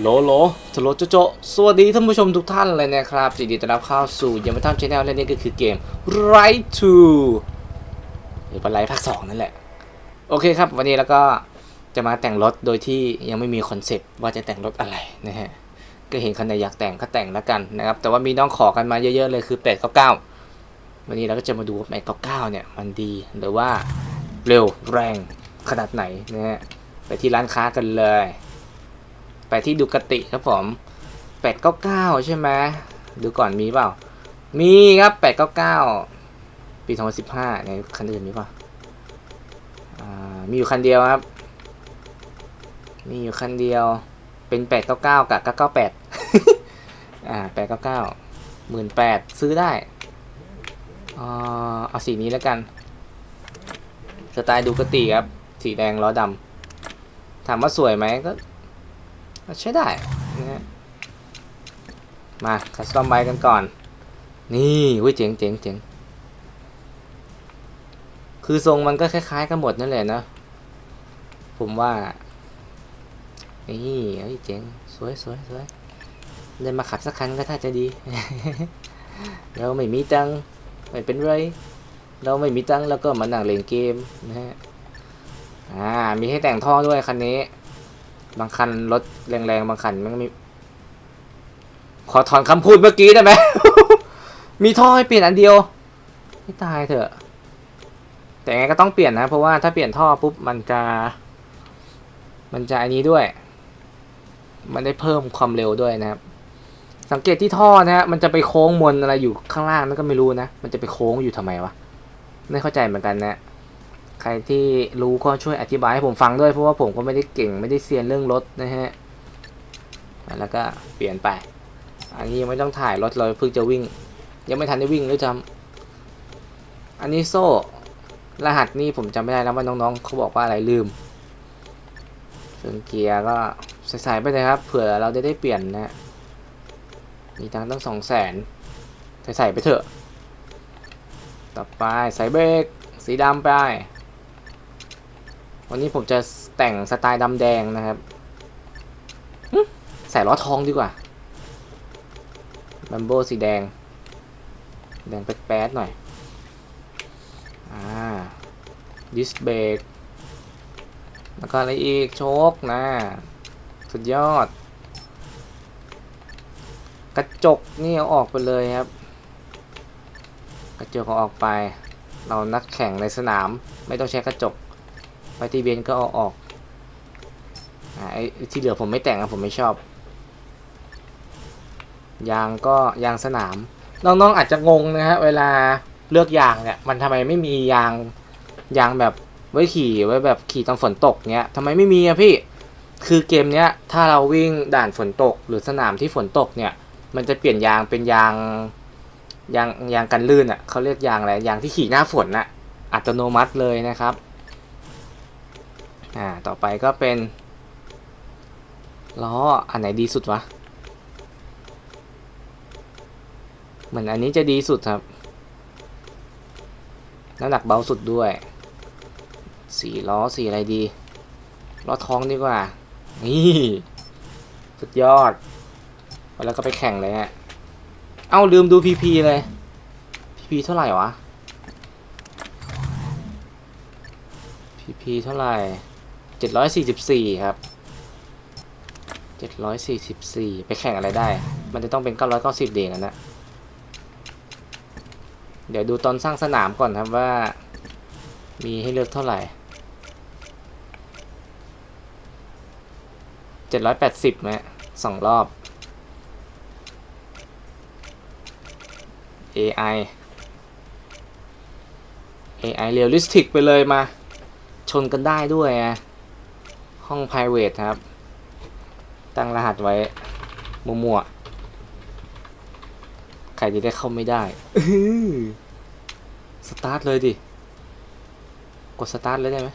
โลโลสโลโจโจสวัสดีท่านผู้ชมทุกท่านเลยนะครับยินดีต้อนรับเข้าสู่ยังไม่ทำชแนลและนี่ก็คือเกม Right to หรือเป็นไรภาคสองนั่นแหละ โอเคครับ วันนี้แล้วก็จะมาแต่งรถโดยที่ยังไม่มีคอนเซปต์ว่าจะแต่งรถอะไรนะฮะ ก็เห็นคนไหนอยากแต่งก็แต่งแล้วกันนะครับ แต่ว่ามีน้องขอกันมาเยอะๆเลยคือ 899 วันนี้เราก็จะมาดูว่า899 เนี่ย มันดีหรือว่าเร็วแรงขนาดไหนนะฮะ ไปที่ร้านค้ากันเลย ไปที่ดูกติครับผม899ใช่ไหมดูก่อนมีเปล่า มีครับ899ปี2015ในคันอื่นมีเปล่าามีอยู่คันเดียวครับ มีอยู่คันเดียวเป็น899กับ998อ่า899หมื่นแปดซื้อได้อ่าเอาสีนี้แล้วกัน สไตล์ดูกติครับ สีแดงล้อดำถามว่าสวยไหมก็ ใช้ได้นะฮะมาคัสตอมไบกันก่อน นี่เว้ยเจ๋งเจ๋งเจ๋งคือทรงมันก็คล้ายๆกันหมดนั่นแหละนะ ผมว่า นี่เฮ้ยเจ๋ง สวยสวยสวยได้มาขับสักคันก็ถ้าจะดี เราไม่มีตังค์ไม่เป็นไร เราไม่มีตังค์แล้วก็มานั่งเล่นเกมนะฮะ อ่า มีให้แต่งท่อด้วยคันนี้ บางคันรถแรงๆ บางคันมันก็มี ขอถอนคำพูดเมื่อกี้ได้ไหม มีท่อให้เปลี่ยนอันเดียวไม่ตายเถอะ แต่ไงก็ต้องเปลี่ยนนะ เพราะว่าถ้าเปลี่ยนท่อปุ๊บมันจะ มันจะอันนี้ด้วย มันได้เพิ่มความเร็วด้วยนะครับ สังเกตที่ท่อนะฮะ มันจะไปโค้งมนอะไรอยู่ข้างล่างนั่นก็ไม่รู้นะ มันจะไปโค้งอยู่ทำไมวะ ไม่เข้าใจเหมือนกันนะ ใครที่รู้ก็ช่วยอธิบายให้ผมฟังด้วยเพราะว่าผมก็ไม่ได้เก่งไม่ได้เซียนเรื่องรถนะฮะแล้วก็เปลี่ยนไป อันนี้ยังไม่ต้องถ่ายรถเราเพิ่งจะวิ่ง ยังไม่ทันได้วิ่งด้วยจำอันนี้โซ่ รหัสนี่ผมจำไม่ได้แล้วว่าน้องๆเขาบอกว่าอะไรลืมส่วนเกียร์ก็ใส่ไปเลยครับ เผื่อเราจะได้เปลี่ยนนะมีตังค์ตั้งสองแสนใส่ไปเถอะ ต่อไปใส่เบรกสีดำไป วันนี้ผมจะแต่งสไตล์ดำแดงนะครับใส่ล้อทองดีกว่าบัมโบสีแดง แดงแป๊ดๆหน่อย อ่า ดิสเบรกแล้วก็อะไรอีก โชคนะ สุดยอด กระจกนี่เอาออกไปเลยครับ กระจกเอาออกไป เรานักแข่งในสนามไม่ต้องใช้กระจก ไปที่เบนก็เอาออกอ่าไอ้ที่เหลือผมไม่แต่งอะผมไม่ชอบ ยางก็ยางสนาม น้องๆอาจจะงงนะฮะเวลาเลือกยางเนี่ยมันทำไมไม่มียางยางแบบไว้ขี่ไว้แบบขี่ตอนฝนตกเนี้ยทำไมไม่มีอะพี่คือเกมเนี้ยถ้าเราวิ่งด่านฝนตก หรือสนามที่ฝนตกเนี่ยมันจะเปลี่ยนยางเป็นยางยางยางกันลื่นอะ่ะเขาเรียกยางอะไรยางที่ขี่หน้าฝนน่ะอัตโนมัติเลยนะครับ อ่าต่อไปก็เป็นล้ออันไหนดีสุดวะ เหมือนอันนี้จะดีสุดครับน้ำหนักเบาสุดด้วยสีล้อสีอะไรดีล้อท้องดีกว่า นี่สุดยอด แล้วก็ไปแข่งเลยฮะเอ้าลืมดูพีพีเลยพีพีเท่าไหร่วะพีพีเท่าไหร่ เจ็ดร้อยสี่สิบสี่ครับเจ็ดร้อยสี่สิบสี่ไปแข่งอะไรได้ มันจะต้องเป็นเก้าร้อยเก้าสิบเดงนะ เดี๋ยวดูตอนสร้างสนามก่อนครับว่า มีให้เลือกเท่าไหร่เจ็ดร้อยแปดสิบไหมสองรอบ AI AI realistic ไปเลยมา ชนกันได้ด้วยอะ ห้อง private ครับ ตั้งรหัสไว้มั่วๆ ใครจะได้เข้าไม่ได้สตาร์ทเลยดิ กดสตาร์ทเลยได้ไหม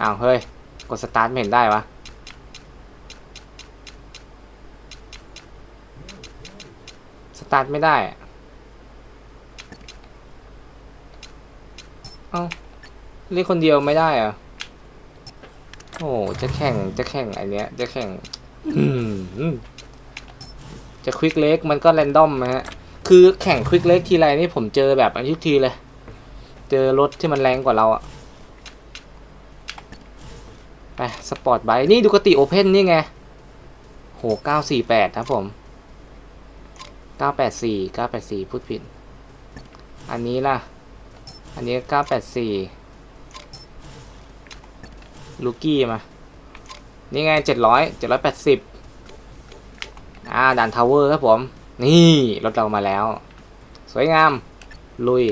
อ้าว เฮ้ย กดสตาร์ทไม่เห็นได้วะสตาร์ทไม่ได้อะ เอ้าเรียกคนเดียวไม่ได้อะโอ้จะแข่งจะแข่งอันเนี้ย จะแข่งจะควิกเล็กมันก็แรนดอมนะฮะ คือแข่งควิกเล็กทีไรนี่ผมเจอแบบอันทุกทีเลย เจอรถที่มันแรงกว่าเราอะไปสปอร์ตไบค์นี่ดูกติโอเพนนี่ไง โหเก้าสี่แปดครับผมเก้าแปดสี่เก้าแปดสี่พูดผิด อันนี้ล่ะ อันนี้เก้าแปดสี่ลูกี้มา นี่ไงเจ็ดร้อยเจ็ดร้อยแปดสิบอ่าด่านทาวเวอร์ครับผม นี่ รถเรามาแล้ว สวยงาม ลุย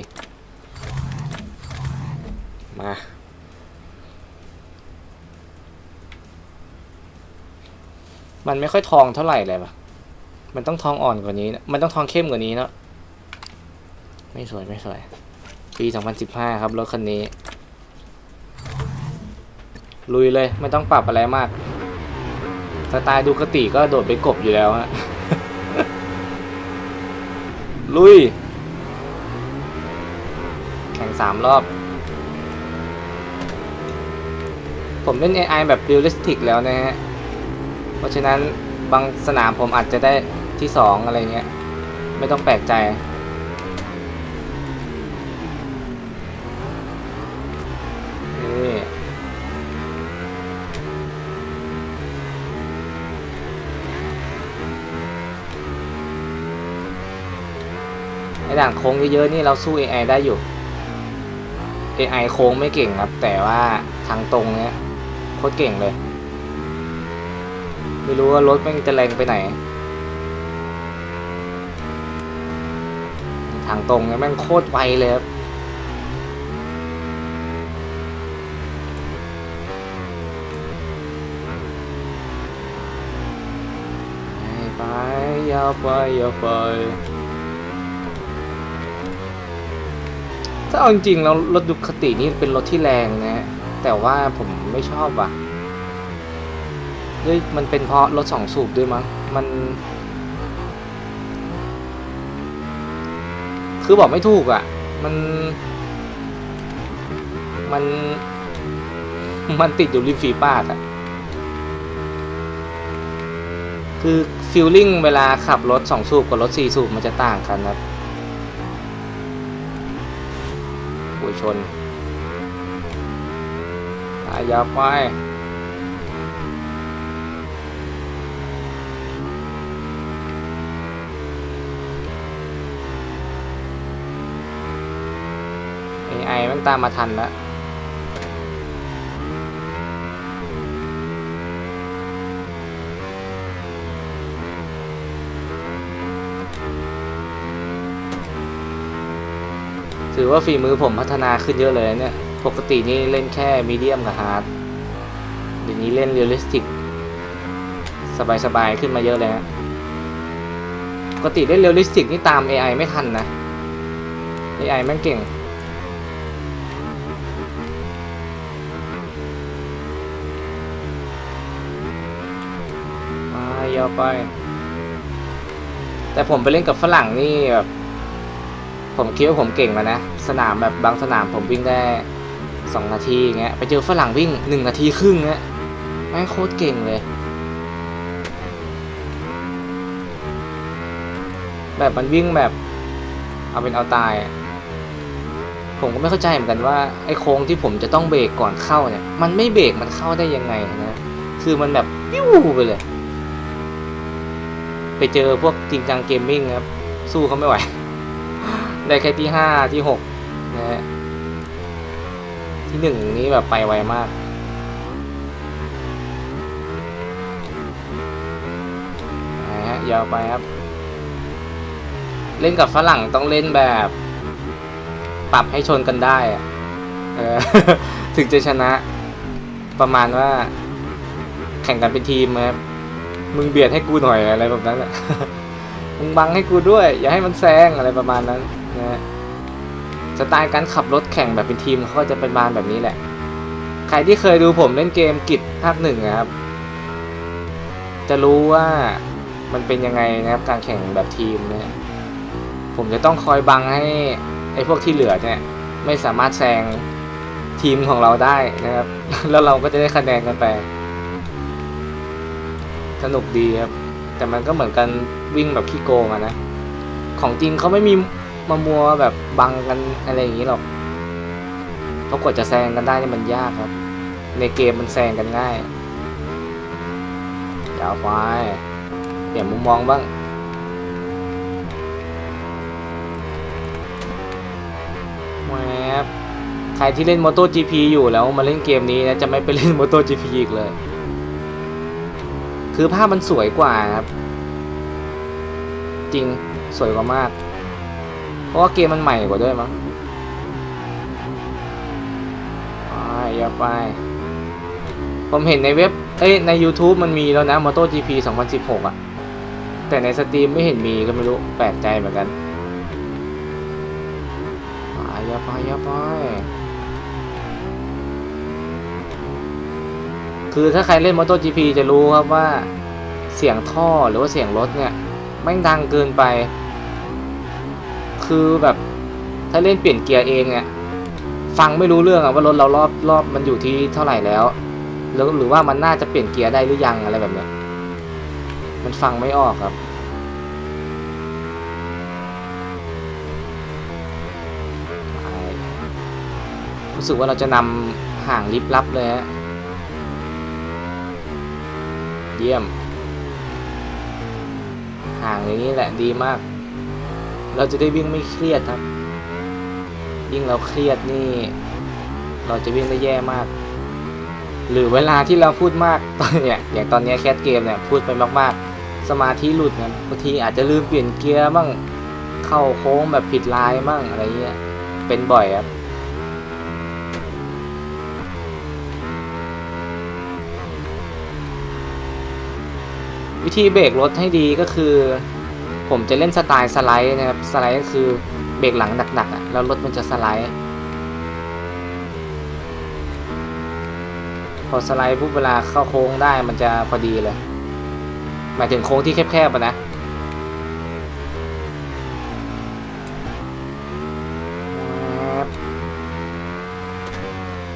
มามันไม่ค่อยทองเท่าไหร่เลยปะมันต้องทองอ่อนกว่านี้นะมันต้องทองเข้มกว่านี้เนาะ ไม่สวยไม่สวย ปี 2015 ครับ รถคันนี้ ลุยเลยไม่ต้องปรับอะไรมาก สไตล์ดูคติก็โดดไปกบอยู่แล้วฮะ ลุย แข่งสามรอบ ผมเล่น AI แบบเรียลลิสติกแล้วนะฮะ เพราะฉะนั้นบางสนามผมอาจจะได้ที่สองอะไรเงี้ย ไม่ต้องแปลกใจ นี่ไอ้ ด่านโค้งเยอะๆนี่เราสู้ AI ได้อยู่ AI โค้งไม่เก่งครับ แต่ว่าทางตรงเนี้ยโคตรเก่งเลย ไม่รู้ว่ารถม่งจะแรงไปไหน ทางตรงเนี่ยแม่งโคตรไวเลยครับไปอย่าไปอย่าไปาเอาจริงๆแล้วรถดุคตินี่เป็นรถที่แรงนะ แต่ว่าผมไม่ชอบอะด้วยมันเป็นเพราะรถสองสูบด้วยมั้งมันคือบอกไม่ถูกอะ มัน มัน มันติดอยู่ริมฝีปากอะ คือฟิลลิ่งเวลาขับรถสองสูบกับรถสี่สูบมันจะต่างกันนะโวย ชนอายาไป AI มันตามมาทันแล้ว ถือว่าฝีมือผมพัฒนาขึ้นเยอะเลยเนี่ย ปกตินี่เล่นแค่มีเดียมกับฮาร์ดเดี๋ยวนี้เล่นเรียลลิสติก สบายๆขึ้นมาเยอะเลยนะปกติเล่นเรียลลิสติกนี่ตาม AI ไม่ทันนะ AI แม่งเก่งมายาวไป แต่ผมไปเล่นกับฝรั่งนี่แบบ ผมคิดว่าผมเก่งแล้วนะ สนามแบบบางสนามผมวิ่งได้สองนาทีอย่างเงี้ย ไปเจอฝรั่งวิ่งหนึ่งนาทีครึ่งเงี้ยแม่งโคตรเก่งเลย แบบมันวิ่งแบบ เอาเป็นเอาตาย ผมก็ไม่เข้าใจเหมือนกันว่า ไอ้โค้งที่ผมจะต้องเบรกก่อนเข้าเนี่ย มันไม่เบรกมันเข้าได้ยังไงนะ คือมันแบบปิ้วไปเลย ไปเจอพวกจริงจังเกมมิ่งครับ สู้เขาไม่ไหว ได้แค่ที่ห้าที่หกนะฮะที่หนึ่งนี้แบบไปไวมาก นะฮะยาวไปครับ เล่นกับฝรั่งต้องเล่นแบบ ปรับให้ชนกันได้อะถึงจะชนะ ประมาณว่า แข่งกันเป็นทีมครับ มึงเบียดให้กูหน่อยอะไรแบบนั้นอะมึงบังให้กูด้วย อย่าให้มันแซงอะไรประมาณนั้น นะฮะสไตล์การขับรถแข่งแบบเป็นทีมเขาก็จะเป็นบานแบบนี้แหละ ใครที่เคยดูผมเล่นเกมกิจภาคหนึ่งนะครับ จะรู้ว่ามันเป็นยังไงนะครับการแข่งแบบทีมเนี่ยผมจะต้องคอยบังให้ไอ้พวกที่เหลือเนี่ยไม่สามารถแซงทีมของเราได้นะครับ แล้วเราก็จะได้คะแนนกันไปสนุกดีครับ แต่มันก็เหมือนกันวิ่งแบบขี้โกงอะนะ ของจริงเขาไม่มี มามัวแบบบังกันอะไรอย่างนี้หรอกเพราะกว่าจะแซงกันได้นี่มันยากครับ ในเกมมันแซงกันง่ายเดี๋ยวไปเปลี่ยนมุมมองบ้างแวบใครที่เล่น MotoGP อยู่แล้วมาเล่นเกมนี้นะจะไม่ไปเล่น MotoGP อีกเลย คือภาพมันสวยกว่าครับ จริงสวยกว่ามาก ราะว่าเกมมันใหม่กว่าด้วยมั้งไปอย่าไป ผมเห็นในเว็บ เอ้ย ใน YouTube มันมีแล้วนะ MotoGP 2016 อะ แต่ในสตรีมไม่เห็นมีก็ไม่รู้ แปลกใจเหมือนกันไปอย่าไปอย่าไป คือถ้าใครเล่น MotoGP จะรู้ครับว่าเสียงท่อหรือว่าเสียงรถเนี่ยแม่ดังเกินไป คือแบบถ้าเล่นเปลี่ยนเกียร์เองเนี่ยฟังไม่รู้เรื่องอะว่ารถเรารอบรอบมันอยู่ที่เท่าไหร่แล้วแล้วหรือว่ามันน่าจะเปลี่ยนเกียร์ได้หรือยังอะไรแบบเนี้ยมันฟังไม่ออกครับ รู้สึกว่าเราจะนำห่างลิบลับเลยฮะเยี่ยม ห่างอย่างนี้แหละดีมาก เราจะได้วิ่งไม่เครียดครับ ยิ่งเราเครียดนี่ เราจะวิ่งได้แย่มาก หรือเวลาที่เราพูดมากตอนเนี้ยอย่างตอนนี้แคสเกมเนี่ยพูดไปมากๆ สมาธิหลุดครับบางทีอาจจะลืมเปลี่ยนเกียร์บ้างเข้าโค้งแบบผิดลายบ้างอะไรเงี้ยเป็นบ่อยครับวิธีเบรกรถให้ดีก็คือ ผมจะเล่นสไตล์สไลด์นะครับ สไลด์ก็คือเบรกหลังหนักๆอะแล้วรถมันจะสไลด์ พอสไลด์ปุ๊บเวลาเข้าโค้งได้มันจะพอดีเลย หมายถึงโค้งที่แคบๆอะนะ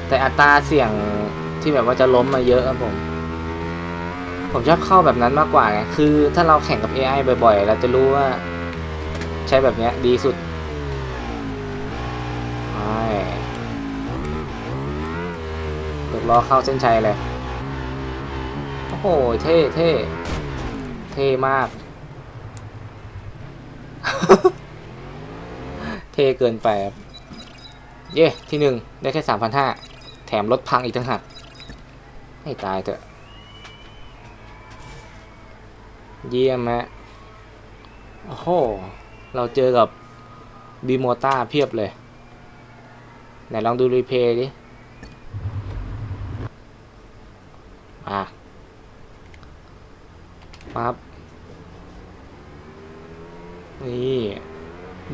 แต่อัตราเสี่ยงที่แบบว่าจะล้มมาเยอะครับผม ผมชอบเข้าแบบนั้นมากกว่าไงคือถ้าเราแข่งกับ AI บ่อยๆ เราจะรู้ว่า ใช้แบบเนี้ยดีสุดใช่เปิดล้อเข้าเส้นชัยเลย โอ้โห เท่เท่เท่มาก เท่เกินไปเย่ที่หนึ่งได้แค่สามพันห้าแถมรถพังอีกต่างหากให้ตายเถอะ เยี่ยมฮะโอ้โห เราเจอกับบีโมต้าเพียบเลย ไหนลองดูรีเพย์ดิ อะปั๊บนี่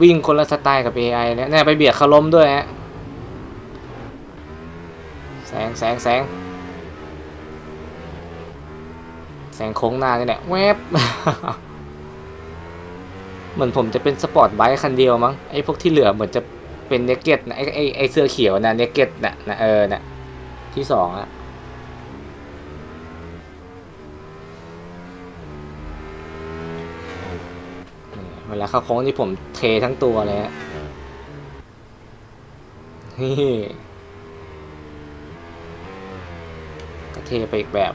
วิ่งคนละสไตล์กับ AI เนี่ยเนี่ยไปเบียดเขาล้มด้วยฮะ แสงแสงแสง แสงโค้งหน้านี่แหละแวบเหมือนผมจะเป็นสปอร์ตไบค์คันเดียวมั้งไอ้พวกที่เหลือเหมือนจะเป็นเนกเก็ตนะไอ้ไอ้ไอ้เสื้อเขียวนะเนกเก็ตนะนะเออนะที่สองอะเวลาเข้าโค้งนี่ผมเททั้งตัวเลยฮะก็เทไปอีกแบบ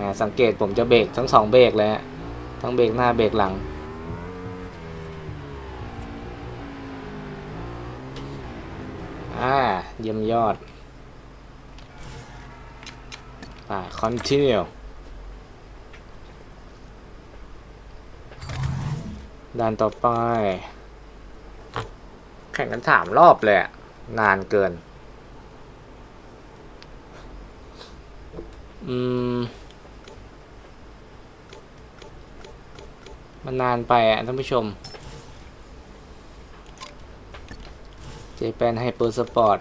นะสังเกตผมจะเบรกทั้งสองเบรกเลยฮะทั้งเบรกหน้าเบรกหลัง อ่า เยี่ยมยอดอ่า continue ด่านต่อไป แข่งกันสามรอบเลยนานเกิน อืม มันนานไปอะท่านผู้ชม เจแปนไฮเปอร์สปอร์ต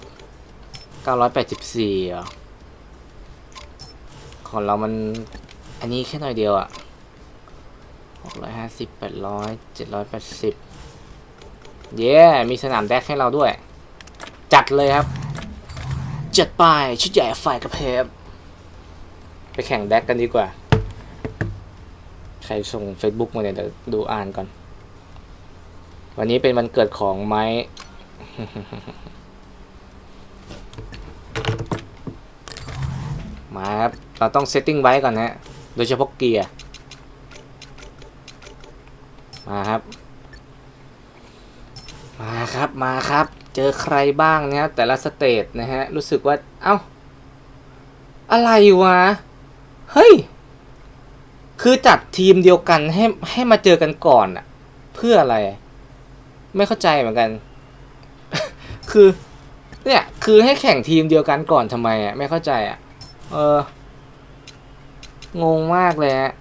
984เหรอของเรามัน อันนี้แค่หน่อยเดียวอะหกร้อยห้าสิบแปดร้อยเจ็ดร้อยแปดสิบเย้มีสนามแดกให้เราด้วย จัดเลยครับ จัดไป ชุดใหญ่ไฟกระเพบไปแข่งแดกกันดีกว่า ใครส่ง Facebook มาเนี่ยเดี๋ยวดูอ่านก่อน วันนี้เป็นวันเกิดของไม้มาครับ เราต้องเซตติ้งไว้ก่อนนะ โดยเฉพาะเกียร์ มาครับ มาครับ มาครับ เจอใครบ้างนะครับ แต่ละสเตจนะฮะ รู้สึกว่า เอ้า อะไรวะ เฮ้ย คือจัดทีมเดียวกันให้ให้มาเจอกันก่อนอะเพื่ออะไร ไม่เข้าใจเหมือนกัน คือ เนี่ย คือให้แข่งทีมเดียวกันก่อนทำไมอะไม่เข้าใจอะเอองงมากเลยฮะ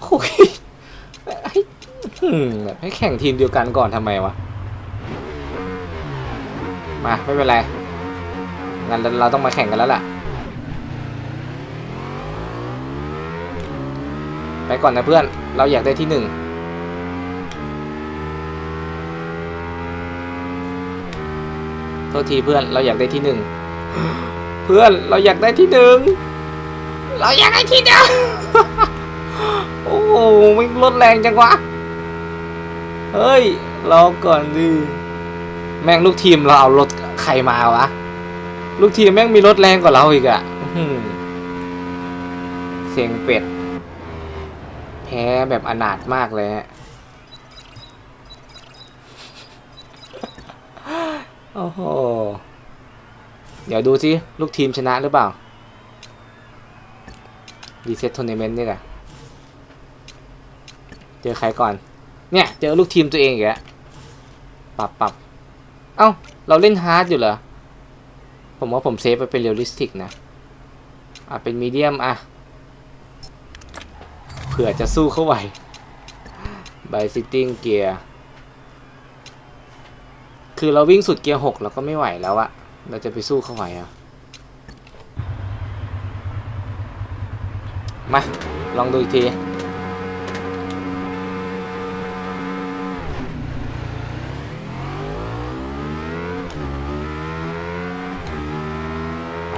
โอ้ยให้แบบให้แข่งทีมเดียวกันก่อนทำไมวะ มา ไม่เป็นไรงั้นเราต้องมาแข่งกันแล้วล่ะ ไป ก่อนนะเพื่อน เราอยากได้ที่หนึ่งโทษทีเพื่อน เราอยากได้ที่หนึ่งเพื่อน เราอยากได้ที่หนึ่งเราอยากได้ที่หนึ่งโอ้โหมันรถแรงจังวะ เฮ้ยรอก่อนดิ แม่งลูกทีมเราเอารถใครมาวะ ลูกทีมแม่งมีรถแรงกว่าเราอีกอะเสียงเป็ด แพ้แบบอนาถมากเลยฮะโอ้โห เดี๋ยวดูสิลูกทีมชนะหรือเปล่า รีเซ็ตทัวร์นาเมนต์นี่แหละ เจอใครก่อน เนี่ย เจอลูกทีมตัวเองอีกแล้วปรับปรับเอ้า เราเล่นฮาร์ดอยู่เหรอ ผมว่าผมเซฟไปเป็นเรียลลิสติกนะ อะ เป็นมีเดียม อะ เผื่อจะสู้เข้าไหวบซิตติ้งเกียร์คือเราวิ่งสุดเกียร์หกเราก็ไม่ไหวแล้วอะเราจะไปสู้เข้าไหวอะมา ลองดูอีกทีน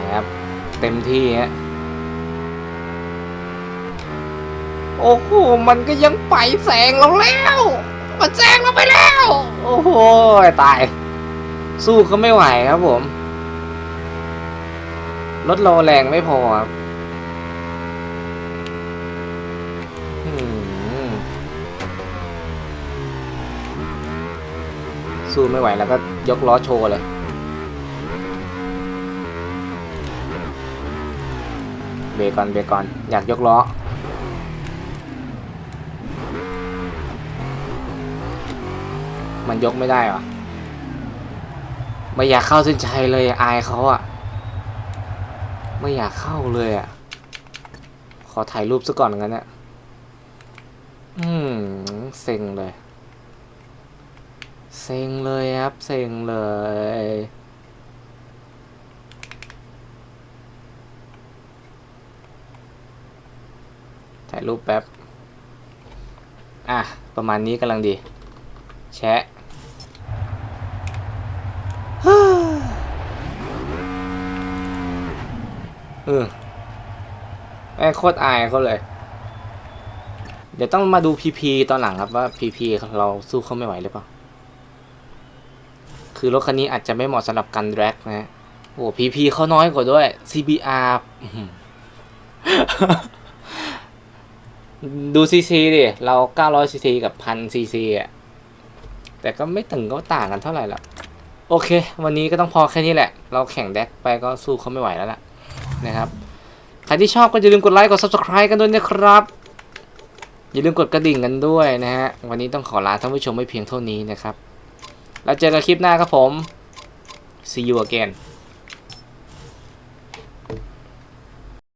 ะครับ เต็มที่ฮะ โอ้โห มันก็ยังไปแซงเราแล้ว มันแซงเราไปแล้ว โอ้โห ตาย สู้เขาไม่ไหวครับผม รถเราแรงไม่พอครับสู้ไม่ไหวแล้วก็ยกล้อโชว์เลยเบรกก่อนเบรกก่อนอยากยกล้อ มันยกไม่ได้หรอ ไม่อยากเข้าเส้นชัยเลยอายเขาอะไม่อยากเข้าเลยอะขอถ่ายรูปซะก่อนงั้นนะอืมเซ็งเลย เซ็งเลยครับ เซ็งเลยถ่ายรูปแป๊บ อะ ประมาณนี้กำลังดี แชะ เออแม่งโคตรอายเขาเลย เดี๋ยวต้องมาดูพีพีตอนหลังครับว่าพีพีเราสู้เขาไม่ไหวหรือเปล่า คือรถคันนี้อาจจะไม่เหมาะสำหรับการแร็กนะฮะโอ้พีพีเขาน้อยกว่าด้วย CBR ดูซีซีดิ เรา900ซีซีกับ1000ซีซีอะ แต่ก็ไม่ถึงก็ต่างกันเท่าไหร่หรอกโอเค วันนี้ก็ต้องพอแค่นี้แหละ เราแข่งแดกไปก็สู้เขาไม่ไหวแล้วล่ะ นะครับ ใครที่ชอบก็อย่าลืมกดไลค์กด subscribe กันด้วยนะครับ อย่าลืมกดกระดิ่งกันด้วยนะฮะ วันนี้ต้องขอลาท่านผู้ชมไม่เพียงเท่านี้นะครับ แล้วเจอกันคลิปหน้าครับผม see you again